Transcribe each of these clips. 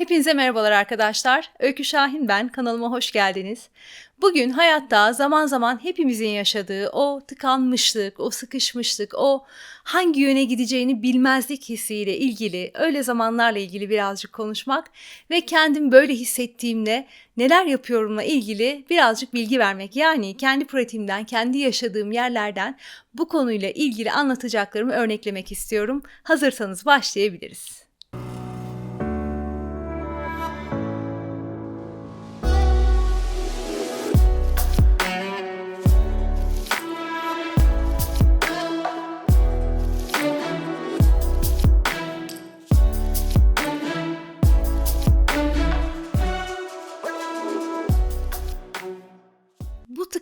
Hepinize merhabalar arkadaşlar. Öykü Şahin ben. Kanalıma hoş geldiniz. Bugün hayatta zaman zaman hepimizin yaşadığı o tıkanmışlık, o sıkışmışlık, o hangi yöne gideceğini bilmezlik hissiyle ilgili, öyle zamanlarla ilgili birazcık konuşmak ve kendim böyle hissettiğimde neler yapıyorumla ilgili birazcık bilgi vermek. Yani kendi pratiğimden, kendi yaşadığım yerlerden bu konuyla ilgili anlatacaklarımı örneklemek istiyorum. Hazırsanız başlayabiliriz.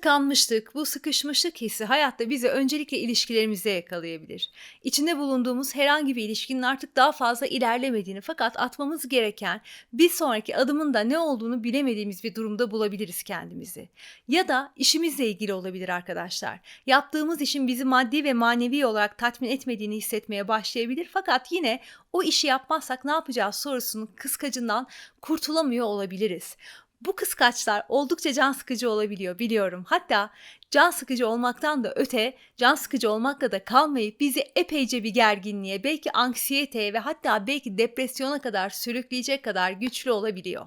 Tıkanmışlık, bu sıkışmışlık hissi hayatta bizi öncelikle ilişkilerimizde yakalayabilir. İçinde bulunduğumuz herhangi bir ilişkinin artık daha fazla ilerlemediğini fakat atmamız gereken bir sonraki adımın da ne olduğunu bilemediğimiz bir durumda bulabiliriz kendimizi. Ya da işimizle ilgili olabilir arkadaşlar. Yaptığımız işin bizi maddi ve manevi olarak tatmin etmediğini hissetmeye başlayabilir fakat yine o işi yapmazsak ne yapacağız sorusunun kıskacından kurtulamıyor olabiliriz. Bu kıskaçlar oldukça can sıkıcı olabiliyor biliyorum. Hatta can sıkıcı olmaktan da öte can sıkıcı olmakla da kalmayıp bizi epeyce bir gerginliğe, belki anksiyeteye ve hatta belki depresyona kadar sürükleyecek kadar güçlü olabiliyor.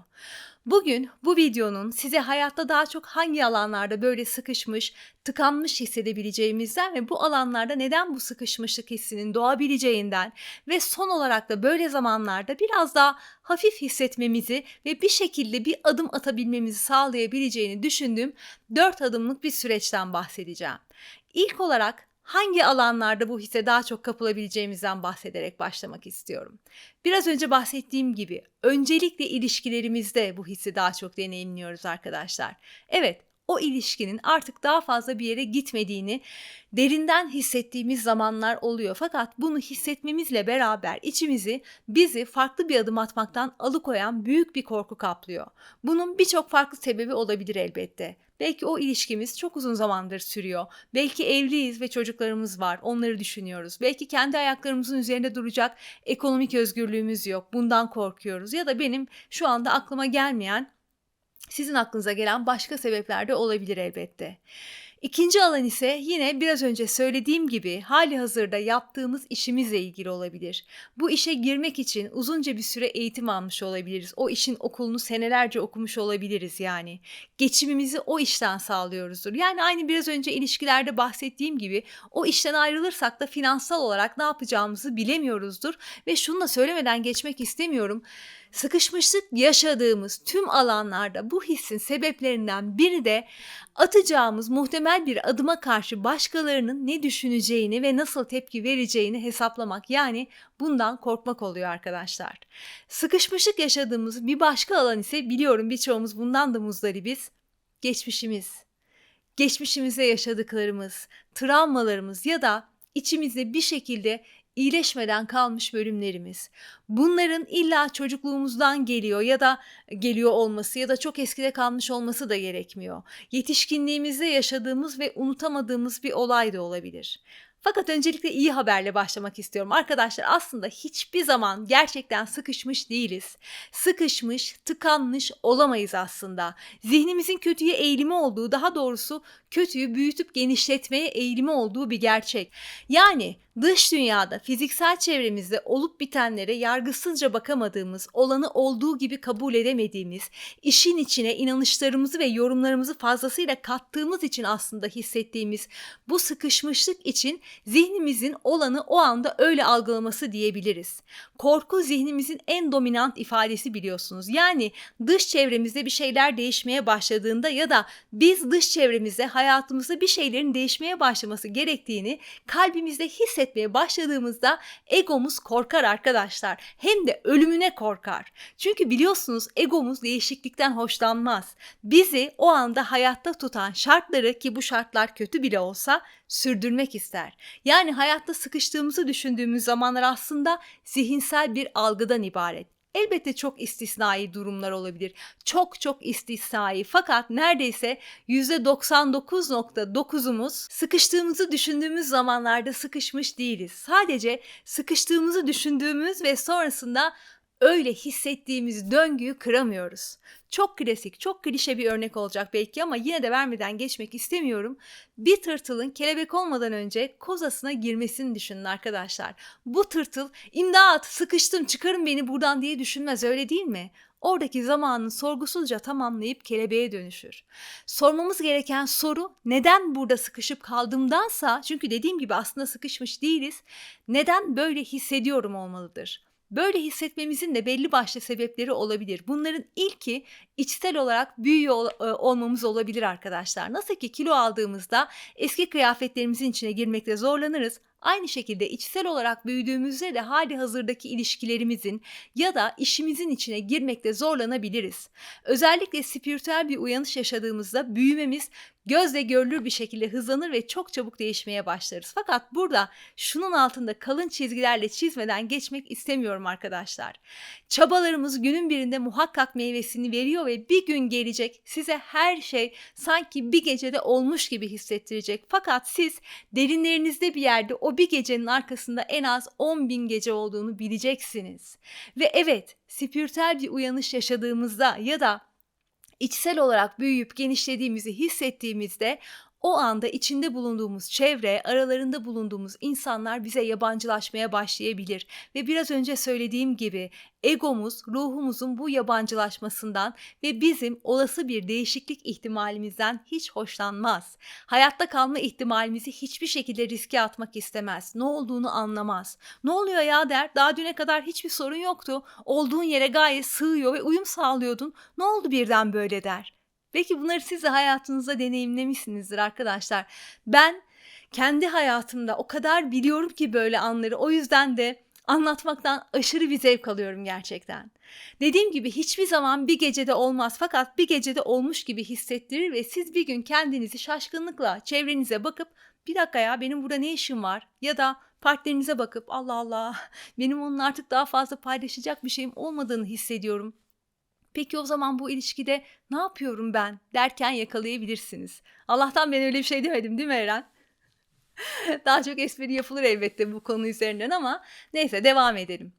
Bugün bu videonun size hayatta daha çok hangi alanlarda böyle sıkışmış, tıkanmış hissedebileceğimizden ve bu alanlarda neden bu sıkışmışlık hissinin doğabileceğinden ve son olarak da böyle zamanlarda biraz daha hafif hissetmemizi ve bir şekilde bir adım atabilmemizi sağlayabileceğini düşündüğüm dört adımlık bir süreçten bahsedeceğim. İlk olarak hangi alanlarda bu hisse daha çok kapılabileceğimizden bahsederek başlamak istiyorum. Biraz önce bahsettiğim gibi öncelikle ilişkilerimizde bu hissi daha çok deneyimliyoruz arkadaşlar. Evet, o ilişkinin artık daha fazla bir yere gitmediğini derinden hissettiğimiz zamanlar oluyor. Fakat bunu hissetmemizle beraber içimizi bizi farklı bir adım atmaktan alıkoyan büyük bir korku kaplıyor. Bunun birçok farklı sebebi olabilir elbette. Belki o ilişkimiz çok uzun zamandır sürüyor. Belki evliyiz ve çocuklarımız var. Onları düşünüyoruz. Belki kendi ayaklarımızın üzerinde duracak ekonomik özgürlüğümüz yok. Bundan korkuyoruz. Ya da benim şu anda aklıma gelmeyen sizin aklınıza gelen başka sebepler de olabilir elbette. İkinci alan ise yine biraz önce söylediğim gibi hali hazırda yaptığımız işimizle ilgili olabilir. Bu işe girmek için uzunca bir süre eğitim almış olabiliriz. O işin okulunu senelerce okumuş olabiliriz yani. Geçimimizi o işten sağlıyoruzdur. Yani aynı biraz önce ilişkilerde bahsettiğim gibi o işten ayrılırsak da finansal olarak ne yapacağımızı bilemiyoruzdur. Ve şunu da söylemeden geçmek istemiyorum sıkışmışlık yaşadığımız tüm alanlarda bu hissin sebeplerinden biri de atacağımız muhtemel bir adıma karşı başkalarının ne düşüneceğini ve nasıl tepki vereceğini hesaplamak yani bundan korkmak oluyor arkadaşlar. Sıkışmışlık yaşadığımız bir başka alan ise biliyorum birçoğumuz bundan da muzdaribiz. Geçmişimiz. Geçmişimizde yaşadıklarımız, travmalarımız ya da içimizde bir şekilde iyileşmeden kalmış bölümlerimiz. Bunların illa çocukluğumuzdan geliyor ya da geliyor olması ya da çok eskide kalmış olması da gerekmiyor. Yetişkinliğimizde yaşadığımız ve unutamadığımız bir olay da olabilir. Fakat öncelikle iyi haberle başlamak istiyorum. Arkadaşlar aslında hiçbir zaman gerçekten sıkışmış değiliz. Sıkışmış, tıkanmış olamayız aslında. Zihnimizin kötüye eğilimi olduğu, daha doğrusu kötüyü büyütüp genişletmeye eğilimi olduğu bir gerçek. Yani dış dünyada, fiziksel çevremizde olup bitenlere yargısızca bakamadığımız, olanı olduğu gibi kabul edemediğimiz, işin içine inanışlarımızı ve yorumlarımızı fazlasıyla kattığımız için aslında hissettiğimiz bu sıkışmışlık için zihnimizin olanı o anda öyle algılaması diyebiliriz. Korku zihnimizin en dominant ifadesi biliyorsunuz. Yani dış çevremizde bir şeyler değişmeye başladığında ya da biz dış çevremizde hayatımızda bir şeylerin değişmeye başlaması gerektiğini kalbimizde hissetmeye başladığımızda egomuz korkar arkadaşlar. Hem de ölümüne korkar. Çünkü biliyorsunuz egomuz değişiklikten hoşlanmaz. Bizi o anda hayatta tutan şartları ki bu şartlar kötü bile olsa sürdürmek ister. Yani hayatta sıkıştığımızı düşündüğümüz zamanlar aslında zihinsel bir algıdan ibaret. Elbette çok istisnai durumlar olabilir. Çok çok istisnai fakat neredeyse %99.9'umuz sıkıştığımızı düşündüğümüz zamanlarda sıkışmış değiliz. Sadece sıkıştığımızı düşündüğümüz ve sonrasında öyle hissettiğimiz döngüyü kıramıyoruz. Çok klasik, çok klişe bir örnek olacak belki ama yine de vermeden geçmek istemiyorum. Bir tırtılın kelebek olmadan önce kozasına girmesini düşünün arkadaşlar. Bu tırtıl imdat sıkıştım çıkarın beni buradan diye düşünmez öyle değil mi? oradaki zamanını sorgusuzca tamamlayıp kelebeğe dönüşür. Sormamız gereken soru neden burada sıkışıp kaldığımdansa çünkü dediğim gibi aslında sıkışmış değiliz. Neden böyle hissediyorum olmalıdır. Böyle hissetmemizin de belli başlı sebepleri olabilir. Bunların ilki içsel olarak büyüyor e, olmamız olabilir arkadaşlar. Nasıl ki kilo aldığımızda eski kıyafetlerimizin içine girmekte zorlanırız. Aynı şekilde içsel olarak büyüdüğümüzde de hali hazırdaki ilişkilerimizin ya da işimizin içine girmekte zorlanabiliriz. Özellikle spiritüel bir uyanış yaşadığımızda büyümemiz gözle görülür bir şekilde hızlanır ve çok çabuk değişmeye başlarız. Fakat burada şunun altında kalın çizgilerle çizmeden geçmek istemiyorum arkadaşlar. Çabalarımız günün birinde muhakkak meyvesini veriyor ve bir gün gelecek size her şey sanki bir gecede olmuş gibi hissettirecek. Fakat siz derinlerinizde bir yerde o bir gecenin arkasında en az 10 bin gece olduğunu bileceksiniz. Ve evet spiritüel bir uyanış yaşadığımızda ya da içsel olarak büyüyüp genişlediğimizi hissettiğimizde o anda içinde bulunduğumuz çevre, aralarında bulunduğumuz insanlar bize yabancılaşmaya başlayabilir ve biraz önce söylediğim gibi egomuz ruhumuzun bu yabancılaşmasından ve bizim olası bir değişiklik ihtimalimizden hiç hoşlanmaz. Hayatta kalma ihtimalimizi hiçbir şekilde riske atmak istemez. Ne olduğunu anlamaz. Ne oluyor ya der. Daha düne kadar hiçbir sorun yoktu. Olduğun yere gayet sığıyor ve uyum sağlıyordun. Ne oldu birden böyle der. Belki bunları siz de hayatınızda deneyimlemişsinizdir arkadaşlar. Ben kendi hayatımda o kadar biliyorum ki böyle anları. O yüzden de anlatmaktan aşırı bir zevk alıyorum gerçekten. Dediğim gibi hiçbir zaman bir gecede olmaz fakat bir gecede olmuş gibi hissettirir ve siz bir gün kendinizi şaşkınlıkla çevrenize bakıp bir dakika ya benim burada ne işim var ya da partnerinize bakıp Allah Allah benim onun artık daha fazla paylaşacak bir şeyim olmadığını hissediyorum Peki o zaman bu ilişkide ne yapıyorum ben derken yakalayabilirsiniz. Allah'tan ben öyle bir şey demedim değil mi Eren? Daha çok espri yapılır elbette bu konu üzerinden ama neyse devam edelim.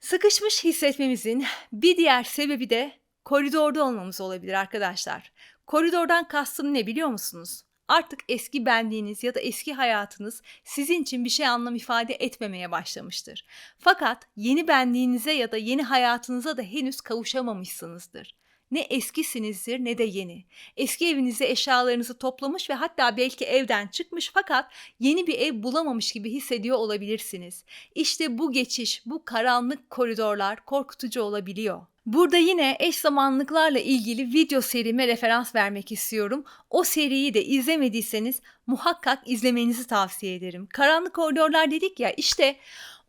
Sıkışmış hissetmemizin bir diğer sebebi de koridorda olmamız olabilir arkadaşlar. Koridordan kastım ne biliyor musunuz? Artık eski benliğiniz ya da eski hayatınız sizin için bir şey anlam ifade etmemeye başlamıştır. Fakat yeni benliğinize ya da yeni hayatınıza da henüz kavuşamamışsınızdır. Ne eskisinizdir ne de yeni. Eski evinize eşyalarınızı toplamış ve hatta belki evden çıkmış fakat yeni bir ev bulamamış gibi hissediyor olabilirsiniz. İşte bu geçiş, bu karanlık koridorlar korkutucu olabiliyor. Burada yine eş zamanlıklarla ilgili video serime referans vermek istiyorum. O seriyi de izlemediyseniz muhakkak izlemenizi tavsiye ederim. Karanlık koridorlar dedik ya işte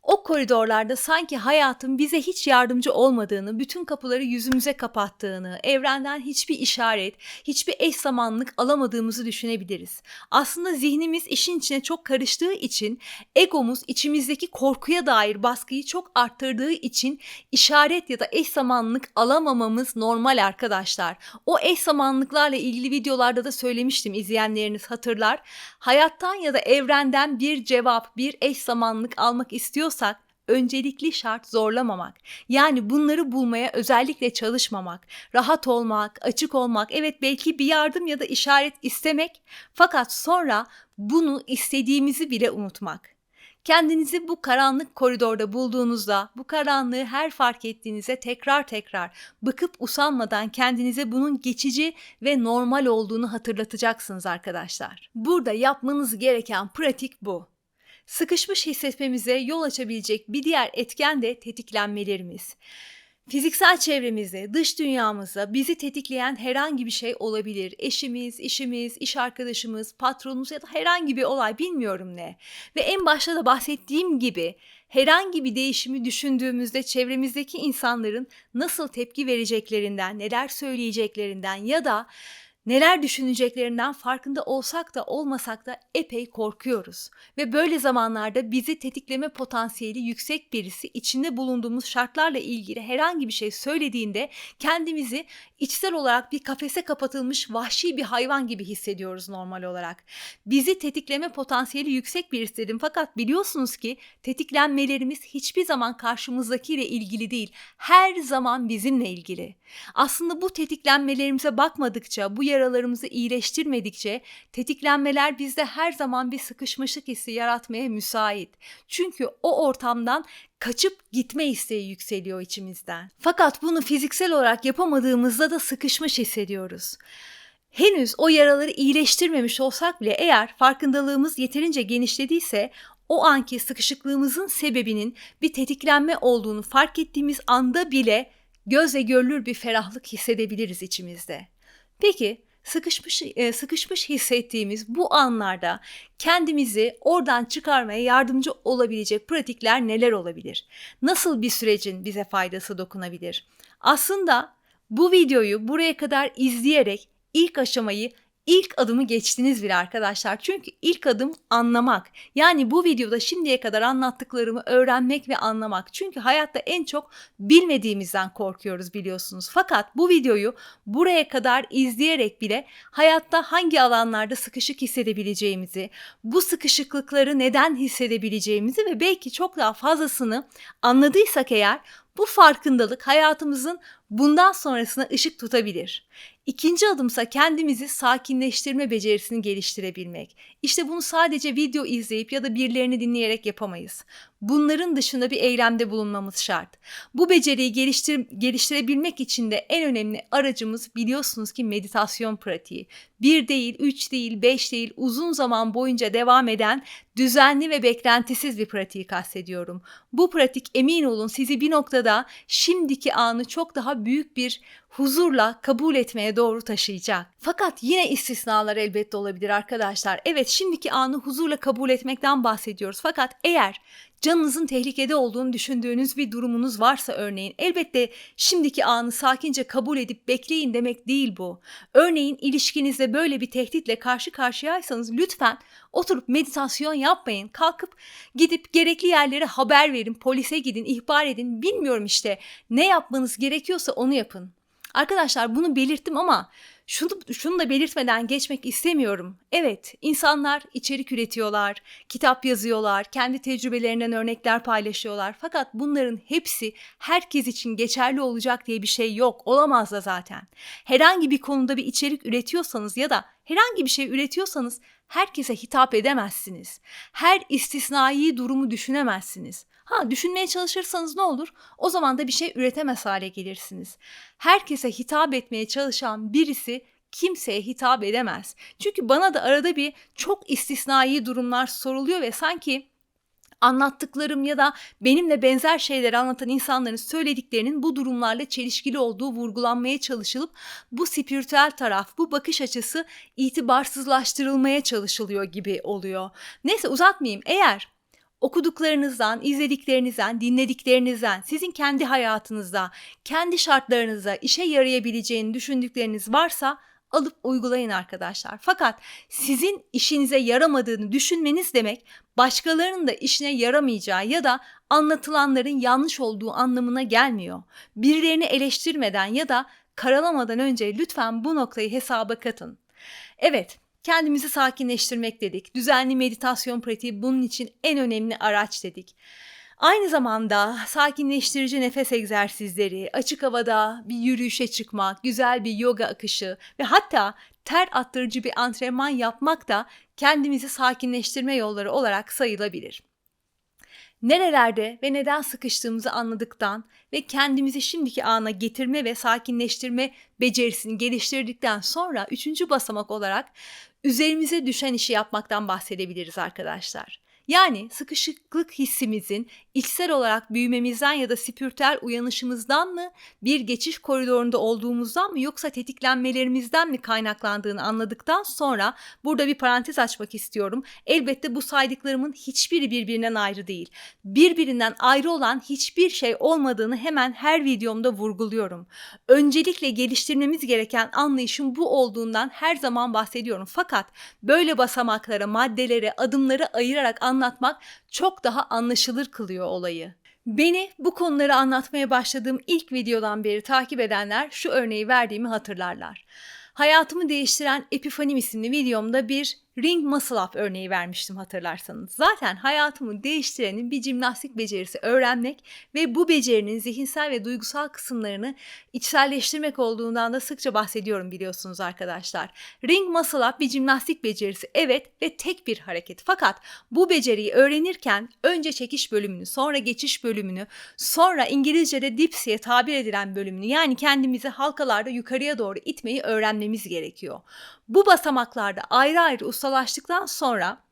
o koridorlarda sanki hayatın bize hiç yardımcı olmadığını, bütün kapıları yüzümüze kapattığını, evrenden hiçbir işaret, hiçbir eş zamanlık alamadığımızı düşünebiliriz. Aslında zihnimiz işin içine çok karıştığı için, egomuz içimizdeki korkuya dair baskıyı çok arttırdığı için işaret ya da eş zamanlık alamamamız normal arkadaşlar. O eş zamanlıklarla ilgili videolarda da söylemiştim izleyenleriniz hatırlar. Hayattan ya da evrenden bir cevap, bir eş zamanlık almak istiyorsanız istiyorsak öncelikli şart zorlamamak. Yani bunları bulmaya özellikle çalışmamak, rahat olmak, açık olmak, evet belki bir yardım ya da işaret istemek fakat sonra bunu istediğimizi bile unutmak. Kendinizi bu karanlık koridorda bulduğunuzda, bu karanlığı her fark ettiğinizde tekrar tekrar bıkıp usanmadan kendinize bunun geçici ve normal olduğunu hatırlatacaksınız arkadaşlar. Burada yapmanız gereken pratik bu. Sıkışmış hissetmemize yol açabilecek bir diğer etken de tetiklenmelerimiz. Fiziksel çevremizde, dış dünyamızda bizi tetikleyen herhangi bir şey olabilir. Eşimiz, işimiz, iş arkadaşımız, patronumuz ya da herhangi bir olay bilmiyorum ne. Ve en başta da bahsettiğim gibi herhangi bir değişimi düşündüğümüzde çevremizdeki insanların nasıl tepki vereceklerinden, neler söyleyeceklerinden ya da neler düşüneceklerinden farkında olsak da olmasak da epey korkuyoruz. Ve böyle zamanlarda bizi tetikleme potansiyeli yüksek birisi içinde bulunduğumuz şartlarla ilgili herhangi bir şey söylediğinde kendimizi içsel olarak bir kafese kapatılmış vahşi bir hayvan gibi hissediyoruz normal olarak. Bizi tetikleme potansiyeli yüksek birisi dedim fakat biliyorsunuz ki tetiklenmelerimiz hiçbir zaman karşımızdakiyle ilgili değil. Her zaman bizimle ilgili. Aslında bu tetiklenmelerimize bakmadıkça, bu yaralarımızı iyileştirmedikçe tetiklenmeler bizde her zaman bir sıkışmışlık hissi yaratmaya müsait. Çünkü o ortamdan kaçıp gitme isteği yükseliyor içimizden. Fakat bunu fiziksel olarak yapamadığımızda da sıkışmış hissediyoruz. Henüz o yaraları iyileştirmemiş olsak bile eğer farkındalığımız yeterince genişlediyse o anki sıkışıklığımızın sebebinin bir tetiklenme olduğunu fark ettiğimiz anda bile gözle görülür bir ferahlık hissedebiliriz içimizde. Peki sıkışmış e, sıkışmış hissettiğimiz bu anlarda kendimizi oradan çıkarmaya yardımcı olabilecek pratikler neler olabilir? Nasıl bir sürecin bize faydası dokunabilir? Aslında bu videoyu buraya kadar izleyerek ilk aşamayı ilk adımı geçtiniz bile arkadaşlar. Çünkü ilk adım anlamak. Yani bu videoda şimdiye kadar anlattıklarımı öğrenmek ve anlamak. Çünkü hayatta en çok bilmediğimizden korkuyoruz biliyorsunuz. Fakat bu videoyu buraya kadar izleyerek bile hayatta hangi alanlarda sıkışık hissedebileceğimizi, bu sıkışıklıkları neden hissedebileceğimizi ve belki çok daha fazlasını anladıysak eğer bu farkındalık hayatımızın bundan sonrasına ışık tutabilir. İkinci adımsa kendimizi sakinleştirme becerisini geliştirebilmek. İşte bunu sadece video izleyip ya da birilerini dinleyerek yapamayız. Bunların dışında bir eylemde bulunmamız şart. Bu beceriyi geliştir geliştirebilmek için de en önemli aracımız biliyorsunuz ki meditasyon pratiği. Bir değil, üç değil, beş değil, uzun zaman boyunca devam eden düzenli ve beklentisiz bir pratiği kastediyorum. Bu pratik emin olun sizi bir noktada şimdiki anı çok daha büyük bir huzurla kabul etmeye doğru taşıyacak. Fakat yine istisnalar elbette olabilir arkadaşlar. Evet şimdiki anı huzurla kabul etmekten bahsediyoruz. Fakat eğer canınızın tehlikede olduğunu düşündüğünüz bir durumunuz varsa örneğin elbette şimdiki anı sakince kabul edip bekleyin demek değil bu. Örneğin ilişkinizde böyle bir tehditle karşı karşıyaysanız lütfen oturup meditasyon yapmayın. Kalkıp gidip gerekli yerlere haber verin, polise gidin, ihbar edin. Bilmiyorum işte ne yapmanız gerekiyorsa onu yapın. Arkadaşlar bunu belirttim ama şunu, şunu da belirtmeden geçmek istemiyorum. Evet, insanlar içerik üretiyorlar, kitap yazıyorlar, kendi tecrübelerinden örnekler paylaşıyorlar. Fakat bunların hepsi herkes için geçerli olacak diye bir şey yok. Olamaz da zaten. Herhangi bir konuda bir içerik üretiyorsanız ya da herhangi bir şey üretiyorsanız herkese hitap edemezsiniz. Her istisnai durumu düşünemezsiniz. Ha düşünmeye çalışırsanız ne olur? O zaman da bir şey üretemez hale gelirsiniz. Herkese hitap etmeye çalışan birisi kimseye hitap edemez. Çünkü bana da arada bir çok istisnai durumlar soruluyor ve sanki anlattıklarım ya da benimle benzer şeyleri anlatan insanların söylediklerinin bu durumlarla çelişkili olduğu vurgulanmaya çalışılıp bu spiritüel taraf, bu bakış açısı itibarsızlaştırılmaya çalışılıyor gibi oluyor. Neyse uzatmayayım. Eğer okuduklarınızdan, izlediklerinizden, dinlediklerinizden, sizin kendi hayatınızda, kendi şartlarınızda işe yarayabileceğini düşündükleriniz varsa alıp uygulayın arkadaşlar. Fakat sizin işinize yaramadığını düşünmeniz demek başkalarının da işine yaramayacağı ya da anlatılanların yanlış olduğu anlamına gelmiyor. Birilerini eleştirmeden ya da karalamadan önce lütfen bu noktayı hesaba katın. Evet, kendimizi sakinleştirmek dedik. Düzenli meditasyon pratiği bunun için en önemli araç dedik. Aynı zamanda sakinleştirici nefes egzersizleri, açık havada bir yürüyüşe çıkmak, güzel bir yoga akışı ve hatta ter attırıcı bir antrenman yapmak da kendimizi sakinleştirme yolları olarak sayılabilir. Nerelerde ve neden sıkıştığımızı anladıktan ve kendimizi şimdiki ana getirme ve sakinleştirme becerisini geliştirdikten sonra üçüncü basamak olarak üzerimize düşen işi yapmaktan bahsedebiliriz arkadaşlar. Yani sıkışıklık hissimizin içsel olarak büyümemizden ya da spiritüel uyanışımızdan mı, bir geçiş koridorunda olduğumuzdan mı yoksa tetiklenmelerimizden mi kaynaklandığını anladıktan sonra burada bir parantez açmak istiyorum. Elbette bu saydıklarımın hiçbiri birbirinden ayrı değil. Birbirinden ayrı olan hiçbir şey olmadığını hemen her videomda vurguluyorum. Öncelikle geliştirmemiz gereken anlayışın bu olduğundan her zaman bahsediyorum. Fakat böyle basamaklara, maddelere, adımları ayırarak anlatmak çok daha anlaşılır kılıyor olayı. Beni bu konuları anlatmaya başladığım ilk videodan beri takip edenler şu örneği verdiğimi hatırlarlar. Hayatımı değiştiren Epifanim isimli videomda bir ring muscle up örneği vermiştim hatırlarsanız. Zaten hayatımı değiştirenin bir jimnastik becerisi öğrenmek ve bu becerinin zihinsel ve duygusal kısımlarını içselleştirmek olduğundan da sıkça bahsediyorum biliyorsunuz arkadaşlar. Ring muscle up bir jimnastik becerisi evet ve tek bir hareket. Fakat bu beceriyi öğrenirken önce çekiş bölümünü, sonra geçiş bölümünü, sonra İngilizce'de dipsiye tabir edilen bölümünü yani kendimizi halkalarda yukarıya doğru itmeyi öğrenmemiz gerekiyor. Bu basamaklarda ayrı ayrı ustalaştıktan sonra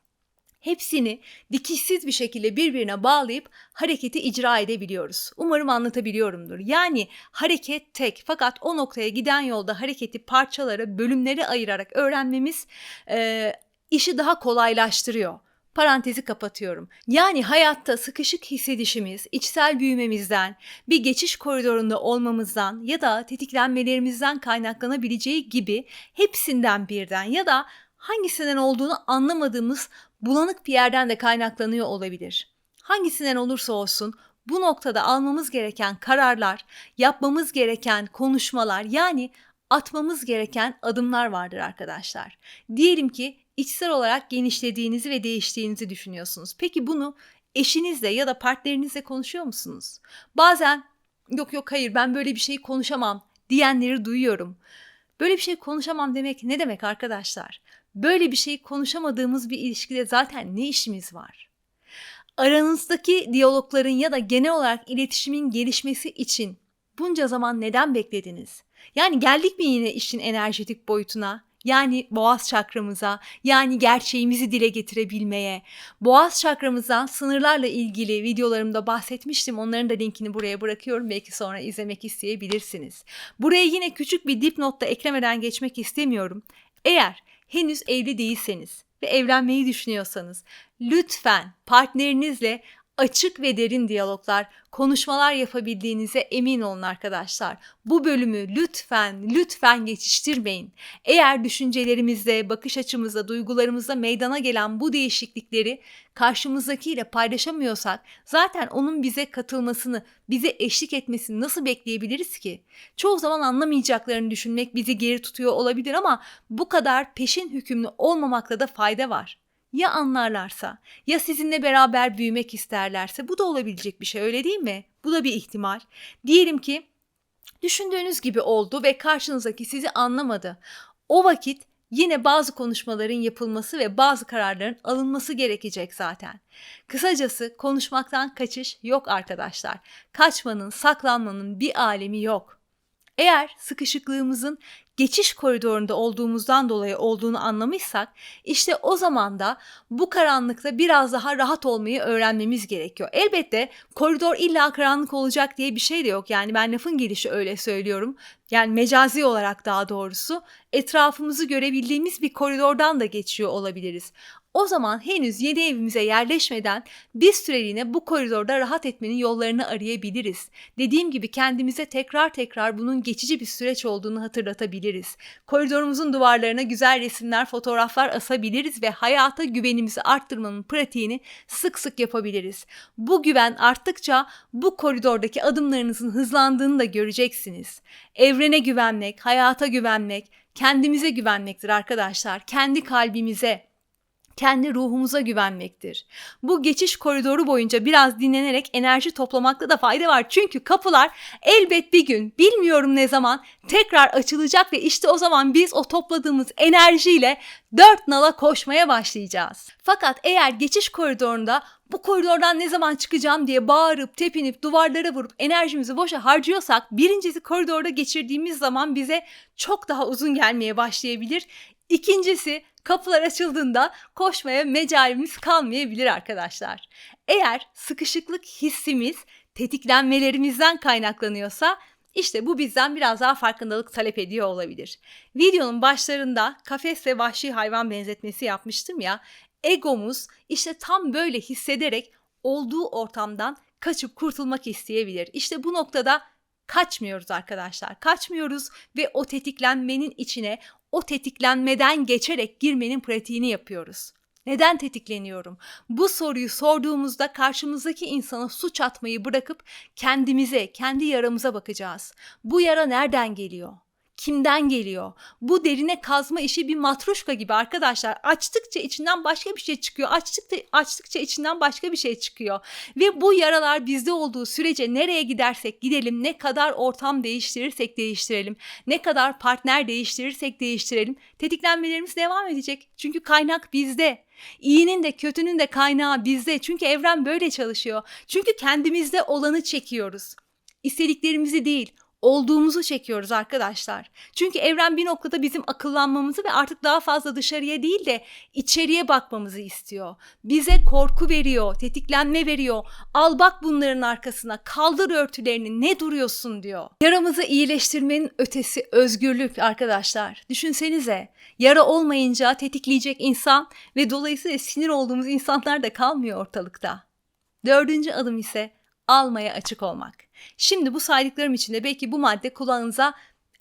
hepsini dikişsiz bir şekilde birbirine bağlayıp hareketi icra edebiliyoruz. Umarım anlatabiliyorumdur. Yani hareket tek fakat o noktaya giden yolda hareketi parçalara, bölümlere ayırarak öğrenmemiz e, işi daha kolaylaştırıyor. Parantezi kapatıyorum. Yani hayatta sıkışık hissedişimiz, içsel büyümemizden, bir geçiş koridorunda olmamızdan ya da tetiklenmelerimizden kaynaklanabileceği gibi hepsinden birden ya da hangisinden olduğunu anlamadığımız bulanık bir yerden de kaynaklanıyor olabilir. Hangisinden olursa olsun bu noktada almamız gereken kararlar, yapmamız gereken konuşmalar yani atmamız gereken adımlar vardır arkadaşlar. Diyelim ki içsel olarak genişlediğinizi ve değiştiğinizi düşünüyorsunuz. Peki bunu eşinizle ya da partnerinizle konuşuyor musunuz? Bazen yok yok hayır ben böyle bir şey konuşamam diyenleri duyuyorum. Böyle bir şey konuşamam demek ne demek arkadaşlar? Böyle bir şey konuşamadığımız bir ilişkide zaten ne işimiz var? Aranızdaki diyalogların ya da genel olarak iletişimin gelişmesi için bunca zaman neden beklediniz? Yani geldik mi yine işin enerjetik boyutuna? Yani boğaz çakramıza, yani gerçeğimizi dile getirebilmeye. Boğaz çakramızdan sınırlarla ilgili videolarımda bahsetmiştim. Onların da linkini buraya bırakıyorum. Belki sonra izlemek isteyebilirsiniz. Buraya yine küçük bir dipnot da eklemeden geçmek istemiyorum. Eğer henüz evli değilseniz ve evlenmeyi düşünüyorsanız lütfen partnerinizle açık ve derin diyaloglar, konuşmalar yapabildiğinize emin olun arkadaşlar. Bu bölümü lütfen lütfen geçiştirmeyin. Eğer düşüncelerimizde, bakış açımızda, duygularımızda meydana gelen bu değişiklikleri karşımızdakiyle paylaşamıyorsak zaten onun bize katılmasını, bize eşlik etmesini nasıl bekleyebiliriz ki? Çoğu zaman anlamayacaklarını düşünmek bizi geri tutuyor olabilir ama bu kadar peşin hükümlü olmamakta da fayda var. Ya anlarlarsa, ya sizinle beraber büyümek isterlerse bu da olabilecek bir şey öyle değil mi? Bu da bir ihtimal. Diyelim ki düşündüğünüz gibi oldu ve karşınızdaki sizi anlamadı. O vakit yine bazı konuşmaların yapılması ve bazı kararların alınması gerekecek zaten. Kısacası konuşmaktan kaçış yok arkadaşlar. Kaçmanın, saklanmanın bir alemi yok. Eğer sıkışıklığımızın geçiş koridorunda olduğumuzdan dolayı olduğunu anlamışsak işte o zaman da bu karanlıkta biraz daha rahat olmayı öğrenmemiz gerekiyor. Elbette koridor illa karanlık olacak diye bir şey de yok. Yani ben lafın gelişi öyle söylüyorum. Yani mecazi olarak daha doğrusu etrafımızı görebildiğimiz bir koridordan da geçiyor olabiliriz. O zaman henüz yeni evimize yerleşmeden bir süreliğine bu koridorda rahat etmenin yollarını arayabiliriz. Dediğim gibi kendimize tekrar tekrar bunun geçici bir süreç olduğunu hatırlatabiliriz. Koridorumuzun duvarlarına güzel resimler, fotoğraflar asabiliriz ve hayata güvenimizi arttırmanın pratiğini sık sık yapabiliriz. Bu güven arttıkça bu koridordaki adımlarınızın hızlandığını da göreceksiniz. Evrene güvenmek, hayata güvenmek, kendimize güvenmektir arkadaşlar. Kendi kalbimize, kendi ruhumuza güvenmektir. Bu geçiş koridoru boyunca biraz dinlenerek enerji toplamakta da fayda var. Çünkü kapılar elbet bir gün bilmiyorum ne zaman tekrar açılacak ve işte o zaman biz o topladığımız enerjiyle dört nala koşmaya başlayacağız. Fakat eğer geçiş koridorunda bu koridordan ne zaman çıkacağım diye bağırıp tepinip duvarlara vurup enerjimizi boşa harcıyorsak birincisi koridorda geçirdiğimiz zaman bize çok daha uzun gelmeye başlayabilir. İkincisi Kapılar açıldığında koşmaya mecalimiz kalmayabilir arkadaşlar. Eğer sıkışıklık hissimiz tetiklenmelerimizden kaynaklanıyorsa işte bu bizden biraz daha farkındalık talep ediyor olabilir. Videonun başlarında kafes ve vahşi hayvan benzetmesi yapmıştım ya. Egomuz işte tam böyle hissederek olduğu ortamdan kaçıp kurtulmak isteyebilir. İşte bu noktada kaçmıyoruz arkadaşlar. Kaçmıyoruz ve o tetiklenmenin içine o tetiklenmeden geçerek girmenin pratiğini yapıyoruz. Neden tetikleniyorum? Bu soruyu sorduğumuzda karşımızdaki insana suç atmayı bırakıp kendimize, kendi yaramıza bakacağız. Bu yara nereden geliyor? Kimden geliyor? Bu derine kazma işi bir matruşka gibi arkadaşlar. Açtıkça içinden başka bir şey çıkıyor. Açtıkça açtıkça içinden başka bir şey çıkıyor. Ve bu yaralar bizde olduğu sürece nereye gidersek gidelim, ne kadar ortam değiştirirsek değiştirelim, ne kadar partner değiştirirsek değiştirelim, tetiklenmelerimiz devam edecek. Çünkü kaynak bizde. İyinin de kötünün de kaynağı bizde. Çünkü evren böyle çalışıyor. Çünkü kendimizde olanı çekiyoruz. İstediklerimizi değil, olduğumuzu çekiyoruz arkadaşlar. Çünkü evren bir noktada bizim akıllanmamızı ve artık daha fazla dışarıya değil de içeriye bakmamızı istiyor. Bize korku veriyor, tetiklenme veriyor. Al bak bunların arkasına, kaldır örtülerini, ne duruyorsun diyor. Yaramızı iyileştirmenin ötesi özgürlük arkadaşlar. Düşünsenize, yara olmayınca tetikleyecek insan ve dolayısıyla sinir olduğumuz insanlar da kalmıyor ortalıkta. Dördüncü adım ise almaya açık olmak. Şimdi bu saydıklarım içinde belki bu madde kulağınıza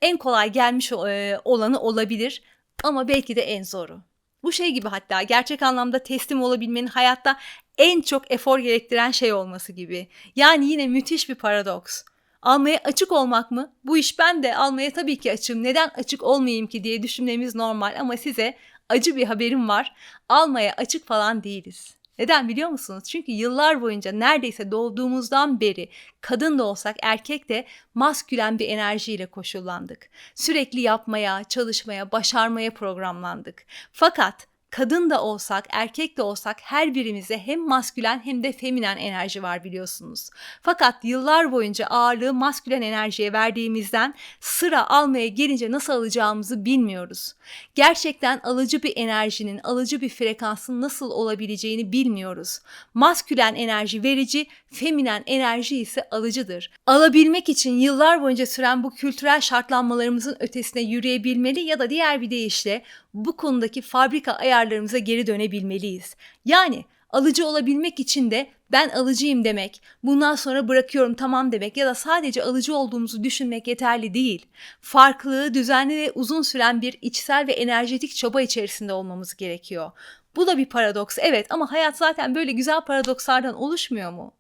en kolay gelmiş e, olanı olabilir ama belki de en zoru. Bu şey gibi hatta gerçek anlamda teslim olabilmenin hayatta en çok efor gerektiren şey olması gibi. Yani yine müthiş bir paradoks. Almaya açık olmak mı? Bu iş ben de almaya tabii ki açım. Neden açık olmayayım ki diye düşünmemiz normal ama size acı bir haberim var. Almaya açık falan değiliz. Neden biliyor musunuz? Çünkü yıllar boyunca neredeyse doğduğumuzdan beri kadın da olsak erkek de maskülen bir enerjiyle koşullandık. Sürekli yapmaya, çalışmaya, başarmaya programlandık. Fakat kadın da olsak, erkek de olsak her birimizde hem maskülen hem de feminen enerji var biliyorsunuz. Fakat yıllar boyunca ağırlığı maskülen enerjiye verdiğimizden sıra almaya gelince nasıl alacağımızı bilmiyoruz. Gerçekten alıcı bir enerjinin, alıcı bir frekansın nasıl olabileceğini bilmiyoruz. Maskülen enerji verici, feminen enerji ise alıcıdır. Alabilmek için yıllar boyunca süren bu kültürel şartlanmalarımızın ötesine yürüyebilmeli ya da diğer bir deyişle bu konudaki fabrika ayarlarımıza geri dönebilmeliyiz. Yani alıcı olabilmek için de ben alıcıyım demek, bundan sonra bırakıyorum tamam demek ya da sadece alıcı olduğumuzu düşünmek yeterli değil. Farklı, düzenli ve uzun süren bir içsel ve enerjetik çaba içerisinde olmamız gerekiyor. Bu da bir paradoks evet ama hayat zaten böyle güzel paradokslardan oluşmuyor mu?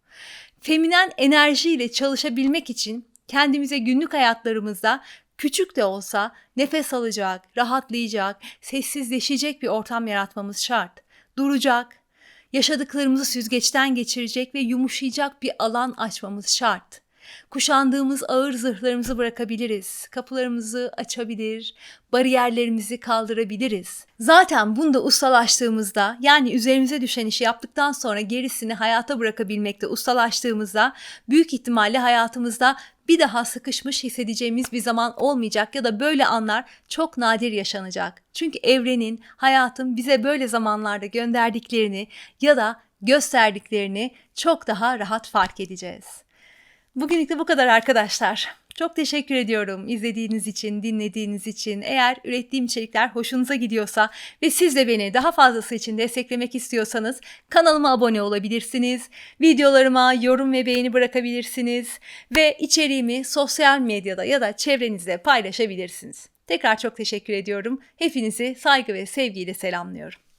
Feminen enerjiyle çalışabilmek için kendimize günlük hayatlarımızda küçük de olsa nefes alacak, rahatlayacak, sessizleşecek bir ortam yaratmamız şart. Duracak, yaşadıklarımızı süzgeçten geçirecek ve yumuşayacak bir alan açmamız şart. Kuşandığımız ağır zırhlarımızı bırakabiliriz. Kapılarımızı açabilir, bariyerlerimizi kaldırabiliriz. Zaten bunda ustalaştığımızda yani üzerimize düşen işi yaptıktan sonra gerisini hayata bırakabilmekte ustalaştığımızda büyük ihtimalle hayatımızda bir daha sıkışmış hissedeceğimiz bir zaman olmayacak ya da böyle anlar çok nadir yaşanacak. Çünkü evrenin, hayatın bize böyle zamanlarda gönderdiklerini ya da gösterdiklerini çok daha rahat fark edeceğiz. Bugünlük de bu kadar arkadaşlar. Çok teşekkür ediyorum izlediğiniz için, dinlediğiniz için. Eğer ürettiğim içerikler hoşunuza gidiyorsa ve siz de beni daha fazlası için desteklemek istiyorsanız kanalıma abone olabilirsiniz. Videolarıma yorum ve beğeni bırakabilirsiniz ve içeriğimi sosyal medyada ya da çevrenizde paylaşabilirsiniz. Tekrar çok teşekkür ediyorum. Hepinizi saygı ve sevgiyle selamlıyorum.